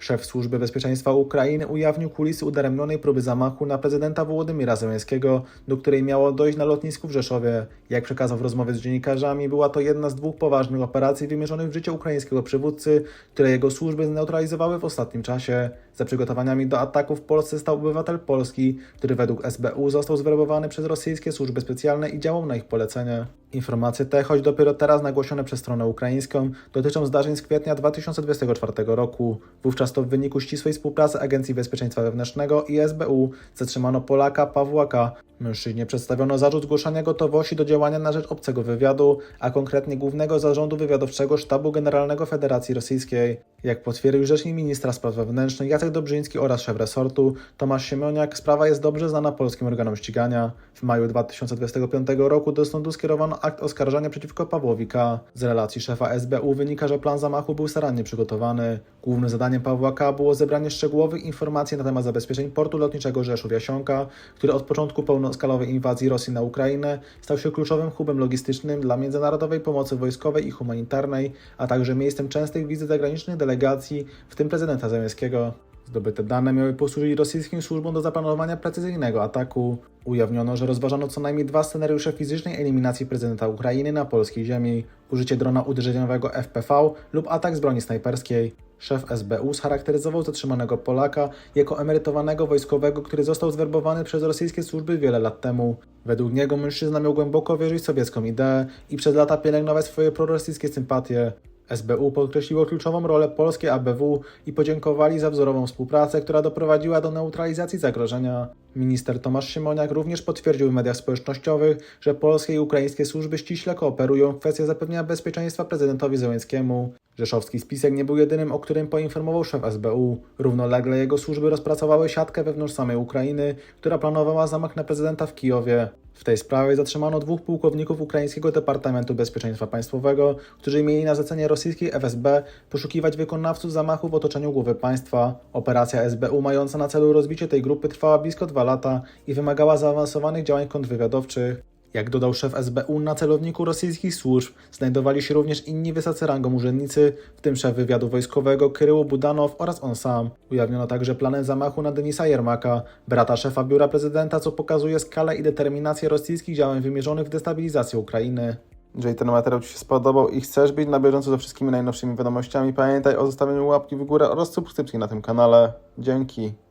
Szef Służby Bezpieczeństwa Ukrainy ujawnił kulisy udaremnionej próby zamachu na prezydenta Wołodymyra Zełenskiego, do której miało dojść na lotnisku w Rzeszowie. Jak przekazał w rozmowie z dziennikarzami, była to jedna z dwóch poważnych operacji wymierzonych w życie ukraińskiego przywódcy, które jego służby zneutralizowały w ostatnim czasie. Za przygotowaniami do ataku w Polsce stał obywatel Polski, który według SBU został zwerbowany przez rosyjskie służby specjalne i działał na ich polecenie. Informacje te, choć dopiero teraz nagłośnione przez stronę ukraińską, dotyczą zdarzeń z kwietnia 2024 roku. Wówczas to w wyniku ścisłej współpracy Agencji Bezpieczeństwa Wewnętrznego i SBU zatrzymano Polaka Pawła K. Mężczyźnie przedstawiono zarzut zgłoszenia gotowości do działania na rzecz obcego wywiadu, a konkretnie Głównego Zarządu Wywiadowczego Sztabu Generalnego Federacji Rosyjskiej. Jak potwierdził rzecznik ministra spraw wewnętrznych Jacek Dobrzyński oraz szef resortu Tomasz Siemoniak, sprawa jest dobrze znana polskim organom ścigania. W maju 2025 roku do sądu skierowano akt oskarżenia przeciwko Pawłowi K. Z relacji szefa SBU wynika, że plan zamachu był starannie przygotowany. Głównym zadaniem Pawła K. było zebranie szczegółowych informacji na temat zabezpieczeń portu lotniczego Rzeszów-Jasionka, który od początku pełnoskalowej inwazji Rosji na Ukrainę stał się kluczowym hubem logistycznym dla międzynarodowej pomocy wojskowej i humanitarnej, a także miejscem częstych wizyt zagranicznych delegacji, w tym prezydenta Zełenskiego. Zdobyte dane miały posłużyć rosyjskim służbom do zaplanowania precyzyjnego ataku. Ujawniono, że rozważano co najmniej dwa scenariusze fizycznej eliminacji prezydenta Ukrainy na polskiej ziemi: użycie drona uderzeniowego FPV lub atak z broni snajperskiej. Szef SBU scharakteryzował zatrzymanego Polaka jako emerytowanego wojskowego, który został zwerbowany przez rosyjskie służby wiele lat temu. Według niego mężczyzna miał głęboko wierzyć w sowiecką ideę i przez lata pielęgnować swoje prorosyjskie sympatie. SBU podkreśliło kluczową rolę polskiej ABW i podziękowali za wzorową współpracę, która doprowadziła do neutralizacji zagrożenia. Minister Tomasz Siemoniak również potwierdził w mediach społecznościowych, że polskie i ukraińskie służby ściśle kooperują w kwestii zapewnienia bezpieczeństwa prezydentowi Zełenskiemu. Rzeszowski spisek nie był jedynym, o którym poinformował szef SBU. Równolegle jego służby rozpracowały siatkę wewnątrz samej Ukrainy, która planowała zamach na prezydenta w Kijowie. W tej sprawie zatrzymano dwóch pułkowników ukraińskiego Departamentu Bezpieczeństwa Państwowego, którzy mieli na zlecenie rosyjskiej FSB poszukiwać wykonawców zamachu w otoczeniu głowy państwa. Operacja SBU mająca na celu rozbicie tej grupy trwała blisko dwa lata i wymagała zaawansowanych działań kontrwywiadowczych. Jak dodał szef SBU, na celowniku rosyjskich służb znajdowali się również inni wysocy rangą urzędnicy, w tym szef wywiadu wojskowego Kryło Budanow oraz on sam. Ujawniono także plany zamachu na Denisa Jermaka, brata szefa biura prezydenta, co pokazuje skalę i determinację rosyjskich działań wymierzonych w destabilizację Ukrainy. Jeżeli ten materiał Ci się spodobał i chcesz być na bieżąco ze wszystkimi najnowszymi wiadomościami, pamiętaj o zostawieniu łapki w górę oraz subskrypcji na tym kanale. Dzięki.